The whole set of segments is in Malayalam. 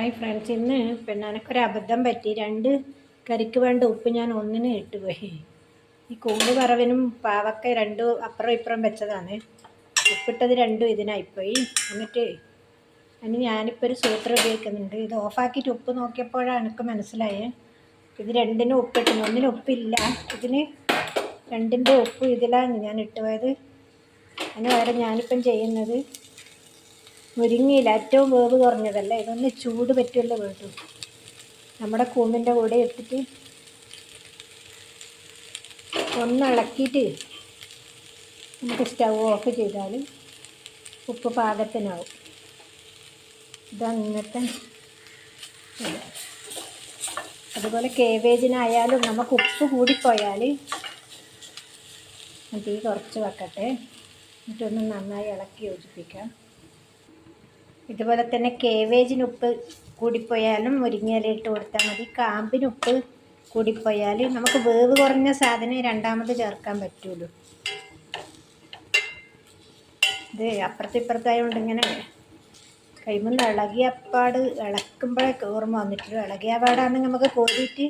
ഹായ് ഫ്രണ്ട്സ് ഇന്ന് പെണ്ണാനക്കൊരു അബദ്ധം പറ്റി. രണ്ട് കറിക്ക് വേണ്ട ഉപ്പ് ഞാൻ ഒന്നിന് ഇട്ടുപോയി ഈ കൂണ് പറവനും പാവക്ക രണ്ടും അപ്പുറം ഇപ്പുറം വെച്ചതാണ്. ഉപ്പിട്ടത് രണ്ടും ഇതിനായിപ്പോയി. എന്നിട്ട് അതിന് ഞാനിപ്പോൾ ഒരു സൂത്രം ഉപയോഗിക്കുന്നുണ്ട്. ഇത് ഓഫാക്കിയിട്ട് ഉപ്പ് നോക്കിയപ്പോഴാണ് എനിക്ക് മനസ്സിലായത് ഇത് രണ്ടിനും ഉപ്പിട്ടു ഒന്നിന് ഉപ്പില്ല. ഇതിന് രണ്ടിന്റെ ഉപ്പ് ഇതിലാണ് ഞാൻ ഇട്ടുപോയത് അതിന് പകരം ഞാനിപ്പം ചെയ്യുന്നത് മുരിങ്ങയില ഏറ്റവും വേവ് കുറഞ്ഞതല്ലേ? ഇതൊന്ന് ചൂട് പറ്റുമല്ലോ വേട്ടു നമ്മുടെ കൂമ്പിന്റെ കൂടെ ഇട്ടിട്ട് ഒന്ന് ഇളക്കിയിട്ട് നമുക്ക് സ്റ്റൗ ഓഫ് ചെയ്താൽ ഉപ്പ് പാകത്തിനാവും. ഇതാണ് ഇന്നത്തെ ഇത്. അതുപോലെ കേബേജിനായാലും നമുക്ക് ഉപ്പ് കൂടിപ്പോയാൽ തീ കുറച്ച് വെക്കട്ടെ. എന്നിട്ടൊന്ന് നന്നായി ഇളക്കി യോജിപ്പിക്കാം. ഇതുപോലെ തന്നെ കേവേജിന് ഉപ്പ് കൂടിപ്പോയാലും മുരിങ്ങയില ഇട്ട് കൊടുത്താൽ മതി. കാമ്പിന് ഉപ്പ് കൂടിപ്പോയാൽ നമുക്ക് വേവ് കുറഞ്ഞ സാധനം രണ്ടാമത് ചേർക്കാൻ പറ്റുള്ളൂ. ഇത് അപ്പുറത്ത് ഇപ്പുറത്തായതുകൊണ്ട് ഇങ്ങനെ കൈമുന്ന് ഇളകിയപ്പാട് ഇളക്കുമ്പോഴേക്ക് ഓർമ്മ വന്നിട്ടുള്ളൂ ഇളകിയ പാടാണെങ്കിൽ നമുക്ക് കോരിയിട്ട്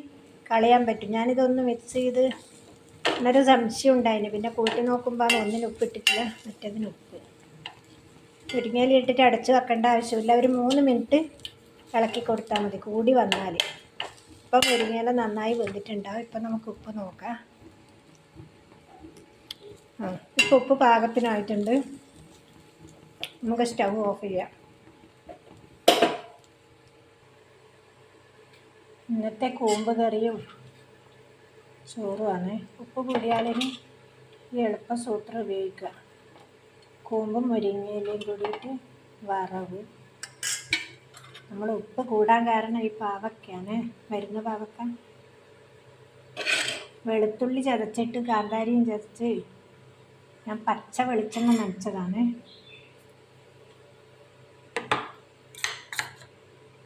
കളയാൻ പറ്റും. ഞാനിതൊന്ന് മിക്സ് ചെയ്ത് എന്നൊരു സംശയം ഉണ്ടായിരുന്നു പിന്നെ കൂട്ടി നോക്കുമ്പോൾ ഒന്നിന് ഉപ്പിട്ടിട്ടില്ല മറ്റേതിന് ഉപ്പ്. മുരിങ്ങയില ഇട്ടിട്ട് അടച്ച് വെക്കേണ്ട ആവശ്യമില്ല. ഒരു മൂന്ന് മിനിറ്റ് ഇളക്കി കൊടുത്താൽ മതി. കൂടി വന്നാൽ ഇപ്പം മുരിങ്ങയില നന്നായി വെന്തിട്ടുണ്ടാവും. ഇപ്പം നമുക്ക് ഉപ്പ് നോക്കാം. ആ ഇപ്പം ഉപ്പ് പാകത്തിനായിട്ടുണ്ട്. നമുക്ക് സ്റ്റൗ ഓഫ് ചെയ്യാം. ഇന്നത്തെ കൂമ്പ് കറിയും ചോറുമാണ് ഉപ്പ് കൂടിയാലിന് ഈ എളുപ്പസൂത്രം ഉപയോഗിക്കുക. കൂമ്പും മുരിങ്ങയിലയും കൂടിയിട്ട് വറവ്. നമ്മൾ ഉപ്പ് കൂടാൻ കാരണം ഈ പാവക്കാണ്. വരുന്ന പാവക്ക. വെളുത്തുള്ളി ചതച്ചിട്ട് കാന്താരിയും ചതച്ച് ഞാൻ പച്ച വെളിച്ചെണ്ണ നനച്ചതാണ്.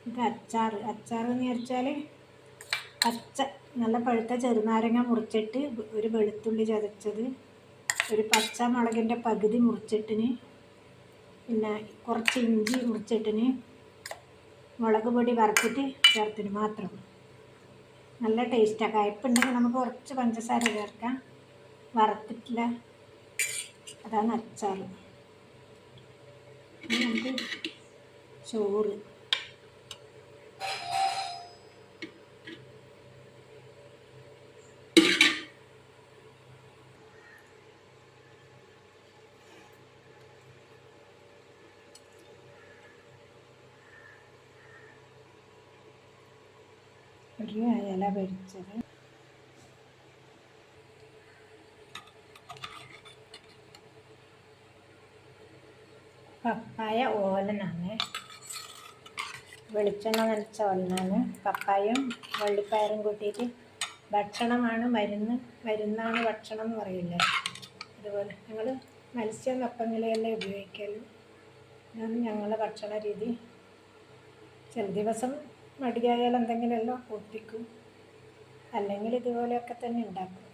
ഇത് അച്ചാർ അച്ചാർ എന്ന് വിചാരിച്ചാൽ പച്ച നല്ല പഴുത്ത ചെറുനാരങ്ങ മുറിച്ചിട്ട് ഒരു വെളുത്തുള്ളി ചതച്ചത്. ഒരു പച്ചമുളകിന്റെ പകുതി മുറിച്ചിട്ടിന്. പിന്നെ കുറച്ച് ഇഞ്ചി മുറിച്ചിട്ടിന്. മുളക് പൊടി വറുത്തിട്ട് ചേർത്തിന് മാത്രം. നല്ല ടേസ്റ്റാണ് കയപ്പുണ്ടെങ്കിൽ നമുക്ക് കുറച്ച് പഞ്ചസാര ചേർക്കാം. വറുത്തിട്ടില്ല. അതാണ് അച്ചാർ നമുക്ക് ചോറ്. ഒരു ഇല പൊരിച്ചത് പപ്പായ ഓലനാണ്. വെളിച്ചെണ്ണ നനച്ച ഓലനാണ്. പപ്പായും വള്ളിപ്പയറും കൂട്ടിയിട്ട് ഭക്ഷണമാണ് മരുന്ന് മരുന്നാണ് ഭക്ഷണം എന്ന് പറയില്ലേ? അതുപോലെ ഞങ്ങൾ മത്സ്യം കപ്പങ്ങിലയല്ലേ ഉപയോഗിക്കലും. ഇതാണ് ഞങ്ങളുടെ ഭക്ഷണ രീതി ചില ദിവസം മടിയായാൽ എന്തെങ്കിലുമെല്ലാം ഒപ്പിക്കും അല്ലെങ്കിൽ ഇതുപോലെയൊക്കെ തന്നെ ഉണ്ടാക്കും.